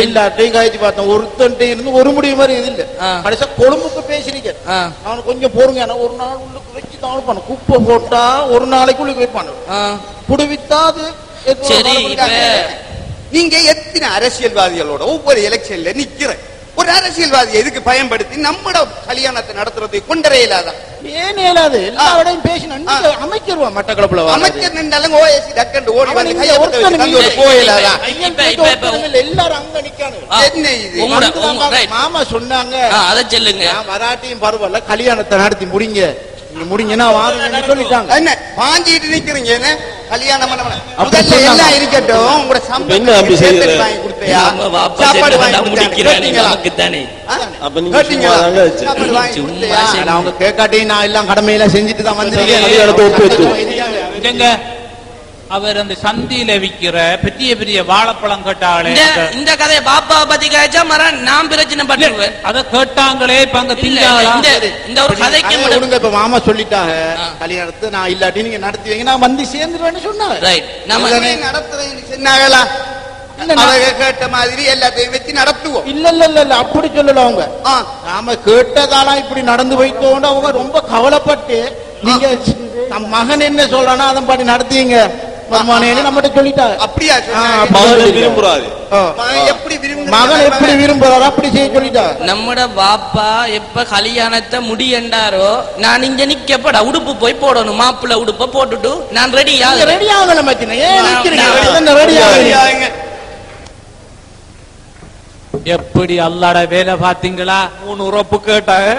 எல்லாத்தையும் கழிச்சு பார்த்தோம் ஒருத்தன்ட்டு இருந்து ஒரு முடிவு மாதிரி இது இல்ல. கடைசியா கொழும்புக்கு பேசிருக்க ஆ. அவனுக்கு கொஞ்சம் பொறுங்க ஆனா ஒரு நாள் உள்ளுக்கு வச்சு தான் பண்ண குப்பை போட்டா ஒரு நாளைக்கு உள்ளுக்கு வைப்பானு. குடுவித்தா அது சரி, நீங்க எத்தனை அரசியல்வாதிகளோட ஒவ்வொரு எலெக்ஷன்ல நிக்கிற ஒரு அரசியல்வாதி எதுக்கு பயன்படுத்தி நம்மட கல்யாணத்தை நடத்துறது கொண்டறையிலாதான் ஏன் இயலாது எல்லா விடையும் பேசினா நீங்க அமைச்சருவா மட்டக்களப்புல வாராது. அமைச்சர் நின்றாலும் ஓஎஸ்சி டக்கண்டு ஓடி வந்து. எல்லாரும் அங்க நிக்கானு. மாமா சொன்னாங்க. அதை சொல்லுங்க. நான் வராட்டியும் பரவாயில்ல கல்யாணத்தை நடத்தி முடிங்க. நீங்க முடிங்கன்னா வாருங்கன்னு சொல்லிட்டாங்க. என்ன? பாஞ்சிட்டு நிக்கிறீங்க என்ன? கல்யாணம் முதல்ல. எல்லாம் இருக்கட்டும். உங்களோட சம்பளம் வாங்கி கொடுத்தியா சாப்பாடு வாங்கி கொடுத்தியா? அவங்க கேட்காட்டி நான் எல்லாம் கடமையில செஞ்சுட்டு தான் வந்திருக்கேன் கல்யாணத்தை ஒப்பு வச்சு. இங்க அவர் அந்த சந்தியில விக்கிற பெரிய பெரிய வாழைப்பழம் கேட்டாங்களே இந்த இந்த கதையை பாப்பா பத்தி கேச்சா மரம் நான் பிரச்சனை பண்ணுவேன் அத கேட்டாங்களே இப்ப அங்க இந்த இந்த ஒரு கதைக்கு விடுங்க இப்ப மாமா சொல்லிட்டாங்க. கல்யாணத்தை நான் இல்லாட்டி நீங்க நடத்தி வைங்க நான் வந்து சேர்ந்துருவேன்னு சொன்னாங்க ரைட் நம்ம உடனே நடத்துறேன்னு சொன்னாங்களா? இல்ல, நான்- அவங்க கேட்ட மாதிரி எல்லாத்தையும் வச்சு நடத்துவோம். இல்ல இல்ல இல்ல இல்ல அப்படி சொல்லல அவங்க. நாம கேட்டதாலாம் இப்படி நடந்து போயிட்டோன்னு அவங்க ரொம்ப கவலைப்பட்டு நீங்க மகன் என்ன சொல்றானோ அதன் பாட்டி நடத்தீங்க மருமானேன்னு நம்மகிட்ட சொல்லிட்டாங்க அப்படியா மகன். விரும்புறாரு. எப்படி மகன் எப்படி விரும்புறாரோ அப்படி செய்ய நம்மட பாப்பா எப்ப கல்யாணத்தை முடியண்டாரோ நான் இங்க நிக்கப்பட உடுப்பு போய் போடணும் மாப்பிள்ளை உடுப்ப போட்டுட்டு நான் ரெடி ரெடி ஆகல. மச்சின ரெடி சரியாங்க. எப்படி அல்லாட வேலை பாத்தீங்களா மூணு உறப்பு கேட்டாங்க.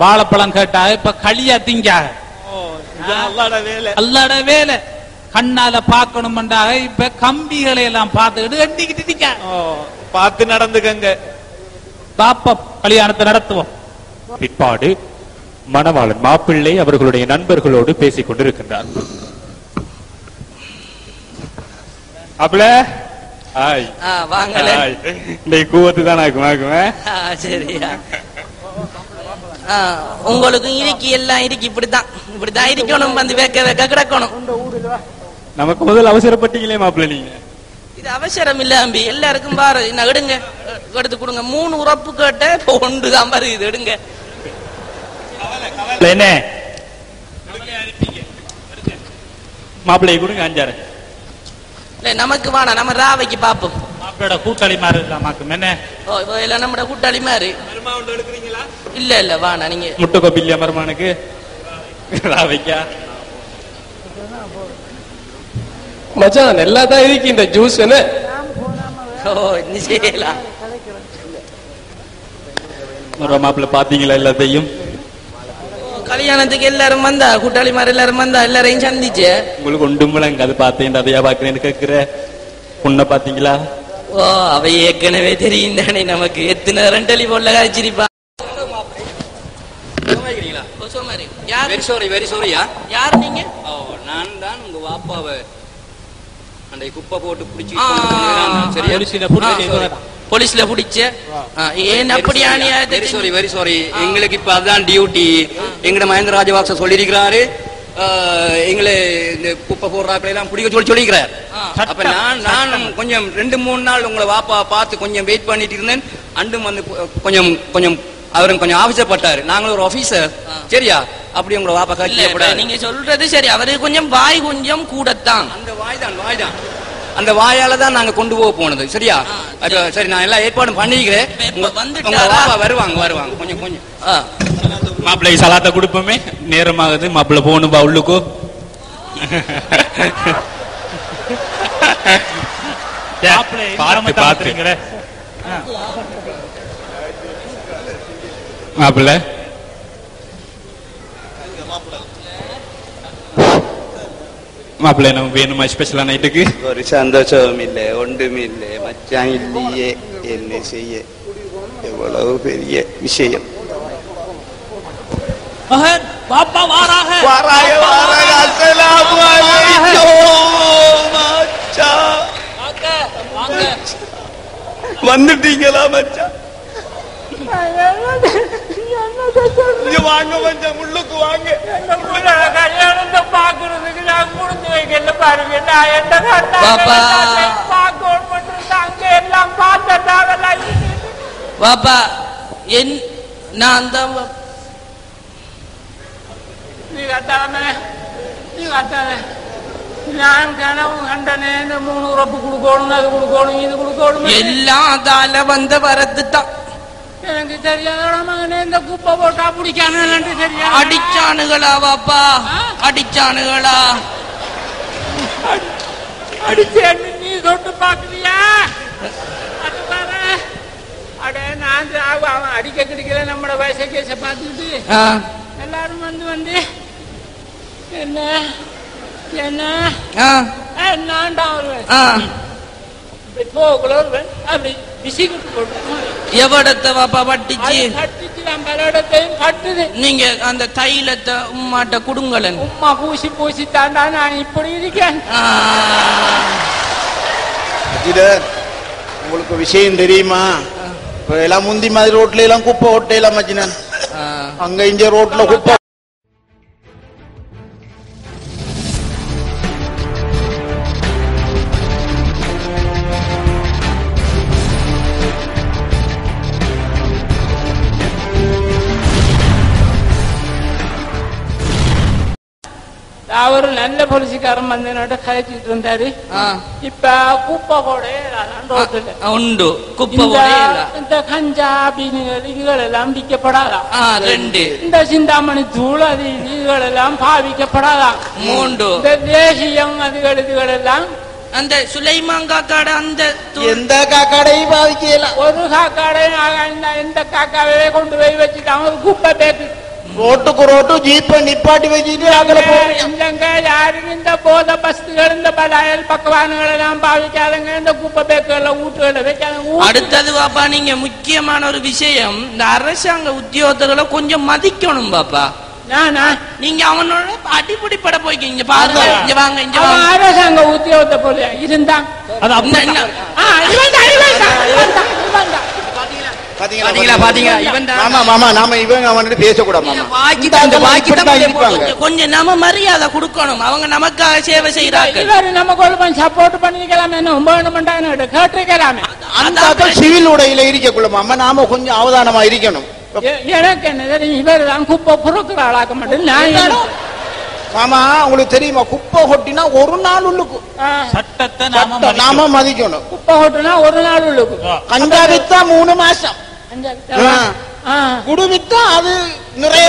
வாழைப்பழம் கேட்டா இப்ப களியா இதான் அல்லாட வேலை. கண்ணால பாக்கணும்ன்றாக இப்ப கம்பிகளை எல்லாம் பார்த்துக்கிட்டு எண்ணிக்கிட்டு நிக்க. பார்த்து நடந்துக்கங்க. பாப்பா கல்யாணத்தை நடத்துவோம். பிற்பாடு மணவாளன் மாப்பிள்ளை அவர்களுடைய நண்பர்களோடு பேசிக் கொண்டிருக்கின்றார். அப்பல ஆய். ஆ, வாங்கல ஆய். இந்த கூவத்து தான் ஆக்குவேன் சரியா. உங்களுக்கும் இருக்கு எல்லாம் இருக்கு இப்படித்தான். இப்படித்தான் இருக்கணும் வந்து வைக்க வைக்க கிடக்கணும். நமக்கு முதல் அவசரப்பட்டீங்களே மாப்பிள்ள நீங்க. இது அவசரம் இல்ல அம்பி. எல்லாருக்கும் பாரு என்ன எடுங்க. எடுத்து கொடுங்க. மூணு உறப்பு கேட்ட இப்ப ஒன்று தான் பாரு இது எடுங்க. என்ன? மாப்பிள்ளையை கொடுங்க அஞ்சாறு. இல்ல நமக்கு வேணாம். நம்ம ராவைக்கு பாப்போம். மாப்பிளோட கூட்டாளி மாதிரி இருக்கலாமாக்கும் என்ன ஓ நம்மட கூட்டாளி மாதிரி. இல்ல இல்ல வேணாம் நீங்க. முட்டை கோப்பி இல்லையா மருமானுக்கு ராவைக்கா. மச்சான் நல்லா தான் இருக்கு இந்த ஜூஸ் என்ன? ஓ நீ செய்யலாம் ஒரு மாப்பிள்ள பாத்தீங்களா எல்லாத்தையும்? கல்யாணத்துக்கு எல்லாரும் வந்தா கூட்டாளி மாதிரி எல்லாரும் வந்தா எல்லாரையும் சந்திச்சு. உங்களுக்கு ஒன்றும் அது பார்த்தேன் அதையா பாக்குறேன்னு கேக்குற பொண்ணை பாத்தீங்களா ஓ அவ ஏற்கனவே தெரியும் தானே நமக்கு எத்தனை ரெண்டலி போல காய்ச்சிருப்பா. யார்? வெரி சாரி வெரி சாரியா யார் நீங்க? நான் தான் உங்க வாப்பாவை அந்த குப்பை போட்டு பிடிச்சி போலீஸ்ல புடிச்சு ஏன் அப்படி வெரி சாரி வெரி சாரி எங்களுக்கு இப்ப அதான் டியூட்டி எங்கட மகேந்திர ராஜபக்ச சொல்லியிருக்கிறாரு. ஆ, எங்களை இந்த குப்பை போடுறாக்களை எல்லாம் பிடிக்க சொல்லி சொல்லியிருக்கிறார் ஆ. அப்ப நான் நான் கொஞ்சம் ரெண்டு மூணு நாள் உங்களை வாப்பா பார்த்து கொஞ்சம் வெயிட் பண்ணிட்டு இருந்தேன். அண்டும் வந்து கொஞ்சம் கொஞ்சம் அவரும் கொஞ்சம் ஆபீசப்பட்டாரு நாங்களும் ஒரு ஆபீசர் சரியா? அப்படி உங்களை வாப்பா காட்சி நீங்க சொல்றது சரி. அவரு கொஞ்சம் வாய் கொஞ்சம் கூடத்தான். அந்த வாய் தான் வாய் தான் அந்த வாயால தான் நாங்க கொண்டு போக போனது. சரியா? சரி. நான் எல்லா ஏற்பாடும் பண்ணிக்கிறேன். உங்க- வாப்பா வருவாங்க வருவாங்க. கொஞ்சம் கொஞ்சம். மாப்பிள்ளை சலாத்தை கொடுப்போமே. நேரமாகுது. மாப்பிள்ளை போகணும் பா உள்ளுக்கு பார்த்து. மாப்பிள்ளை. மாப்பிள்ளை நமக்கு வேணுமா? ஸ்பெஷலா நைட்டுக்கு? ஒரு சந்தோஷம் இல்லை ஒன்றும் இல்லை. மச்சான் இல்லையே. என்ன செய்ய? எவ்வளவு பெரிய விஷயம். மகன் பாப்பா வாராக. வாராக வாராக. அஸ்ஸலாமு அலைக்கும். மச்சான். வாங்க, வாங்க. வந்துட்டீங்களா மச்சான்? வாங்க கொஞ்சம் உள்ளுக்கு வாங்க. கல்யாணத்தை பாக்குறதுக்கு நான் முடிஞ்சு வைக்கல பாருங்க. நான் பாப்பா. பார்க்கணும் அங்க எல்லாம் பார்த்ததாகலாம் வாப்பா என் நான் தான் வா- நீ கட்டாம நான் கனவு கண்டனே இந்த மூணு உறப்பு கொடுக்கணும் அது கொடுக்கணும் இது கொடுக்கணும் எல்லாம் அதால வந்த வரது தான். எனக்கு தெரியாத மகனே இந்த குப்பை போட்டா பிடிக்கானு தெரியாது? அடிச்சானுகளா வாப்பா அடிச்சானுகளா? அடிச்சேன்னு நீ தொட்டு பாக்குறியா அது பாரு. அட நான் அவன் அடிக்க கிடைக்கல நம்மட வயசை கேச பார்த்துட்டு எல்லாரும் வந்து வந்து. என்ன? என்ன? ஆ, என்னான்டா வருவேன். போகக்குள்ள வருவேன். அப்படி விசிக்கிட்டு போட்டு எவடத்தை வாப்பா இடத்தையும் கட்டுது நீங்க அந்த தைலத்தை உம்மாட்ட குடுங்கலன் உம்மா பூசி பூசி தாண்டா நான் இப்படி இருக்கேன். உங்களுக்கு விஷயம் தெரியுமா? இப்ப எல்லாம் முந்தி மாதிரி ரோட்ல எல்லாம் குப்பை ஒட்டையெல்லாம் மச்சினன். அங்க இங்க ரோட்ல குப்பை அவரு நல்ல போலீஸ்காரன் வந்து என்னோட கழிச்சிட்டு இருந்தாரு. இப்ப குப்பை கூட ரோட்டுல. உண்டு. குப்பை இந்த கஞ்சா பீனுகள் இதுகள் எல்லாம் விற்கப்படாதாம் ஆ ரெண்டு. இந்த சிந்தாமணி தூள் அது இதுகள் எல்லாம் பாவிக்கப்படாதாம் மூண்டு இந்த தேசியம் அதுகள் இதுகள் எல்லாம் அந்த சுலைமாங்கா காடை அந்த எந்த காக்காடையும் பாவிக்கலாம் ஒரு காக்காடை எந்த காக்காவே கொண்டு போய் வச்சுட்டான் ஒரு குப்பை பேக்கு ரோட்டுக்கு ரோட்டு ஜீப்பை நிப்பாட்டி வச்சுட்டு போறீங்க இல்லங்க யாரும் இந்த போத பஸ்துகள் இந்த பலாயல் பக்கவானுகள் எல்லாம் பாவிக்காதங்க. இந்த குப்பை பேக்குகளை வீட்டுகளை வைக்காதங்க அடுத்தது பாப்பா நீங்க முக்கியமான ஒரு விஷயம் இந்த அரசாங்க உத்தியோகத்தர்களை கொஞ்சம் மதிக்கணும் பாப்பா. நானா நீங்க அவனோட அடிப்படி பட போய்க்கிங்க பாருங்க. இங்க வாங்க இங்க அவன் வாங்க அரசாங்க உத்தியோகத்தை போல இருந்தான். பாத்தீங்களா? பாத்தீங்களா இவன் மாமா நாம இவங்க அவன்கிட்ட பேசக்கூடாது தான் கொஞ்சம் மரியாதை கொடுக்கணும். அவங்க நமக்காக சேவை செய்யறாங்க இவரு நம்ம சப்போர்ட் பண்ணிக்கலாம் என்ன கேட்டிருக்கலாமே. அந்த சிவில் உடையில இருக்கக்குள்ள மாமா நாம கொஞ்சம் அவதானமா இருக்கணும். எனக்கு என்ன தெரியும் இவர் தான் குப்பை புறக்கிற ஆளாக்க மாட்டேன். நான் மாமா உங்களுக்கு தெரியுமா குப்பை கொட்டினா ஒரு நாள் உள்ளுக்கு. சட்டத்தை நாம மதிக்கணும். நாம மதிக்கணும். குப்பை கொட்டுனா ஒரு நாள் உள்ளுக்கு. கஞ்சா வித்தா மூணு மாசம். அஞ்சாவது ஆ. ஆ. குடு வித்தா அது நிறைய.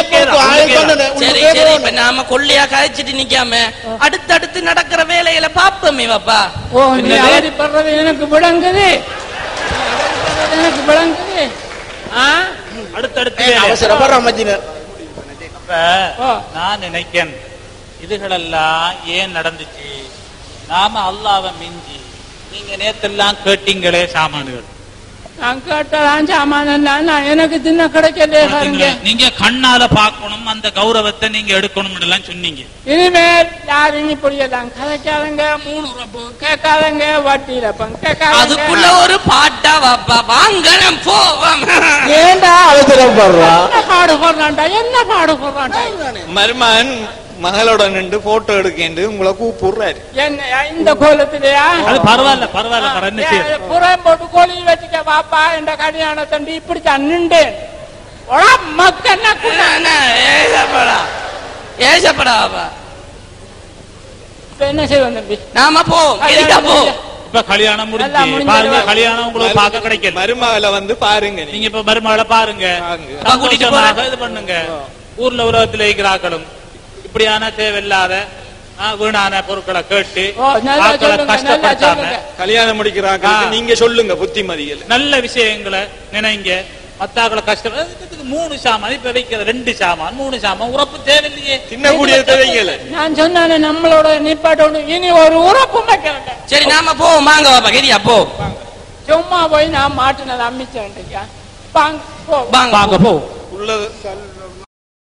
நாம கொள்ளையா கழிச்சிட்டு நிக்காம அடுத்தடுத்து நடக்கிற வேலைகளை பாப்போமே பாப்பா ஓ எனக்கு விளங்குது எனக்கு விளங்குது ஆ அடுத்தடுத்து. அவசரப்படுற அமைச்சினர். நான் நினைக்கிறேன் இதுகளெல்லாம் ஏன் நடந்துச்சு நாம அல்லாவை மிஞ்சி நீங்க நேத்தெல்லாம் கேட்டீங்களே சாமான்கள் நான் கேட்டதான் சாமான் நான் எனக்கு தின்ன கிடைக்கல நீங்க கண்ணால பார்க்கணும் அந்த கௌரவத்தை நீங்க எடுக்கணும் எல்லாம் சொன்னீங்க. இனிமேல் யாரும் இப்படி எல்லாம் கதைக்காதங்க மூணு ரூபா கேட்காதங்க. வட்டியில அதுக்குள்ள ஒரு பாட்டா வாப்பா வாங்க நம்ம போவோம் என்ன பாடு போடுறான்டா? என்ன பாடு போடுறான்டா? மருமகன் மகளோட நின்று போட்டோ எடுக்கேண்டு உங்களை கூப்பிடுறாரு என்ன இந்த கோலத்திலயா அது பரவாயில்ல பரவாயில்ல புறம் போட்டு கோழி வச்சுக்க பாப்பா என்ற கல்யாணத்தண்டி இப்படித்தான் நின்றேன் மக்கள் ஏசப்படா ஏசப்படா வாப்பா இப்ப என்ன செய்வோம் தம்பி நாம போவோம் இப்ப கல்யாணம் முடிஞ்சு பாருங்க. கல்யாணம் உங்களுக்கு பார்க்க கிடைக்கல மருமகளை வந்து பாருங்க நீங்க நீங்க இப்ப மருமகளை பாருங்க இது பண்ணுங்க ஊர்ல உலகத்துல இருக்கிறாக்களும் இப்படியான தேவையில்லாத ஆ, வீணான பொருட்களை கேட்டு கஷ்டப்படுத்தாம. கல்யாணம் முடிக்கிறாங்க. நீங்க சொல்லுங்க புத்திமதிகள் நல்ல விஷயங்களை நினைங்க. மத்தாக்களை கஷ்டம் மூணு சாமான் இப்ப வைக்கிற ரெண்டு சாமான் மூணு சாமான் உறப்பு தேவையில்லையே. தின்னக்கூடிய தேவைங்கள நான் சொன்னானே நம்மளோட நிப்பாட்டோடு இனி ஒரு உறப்பு சரி நாம போவோம். வாங்க வாப்பா கெரியா போ. சும்மா போய் நான் மாட்டினதை அம்மிச்சேன் வாங்க போ. வாங்க போ. உள்ளது.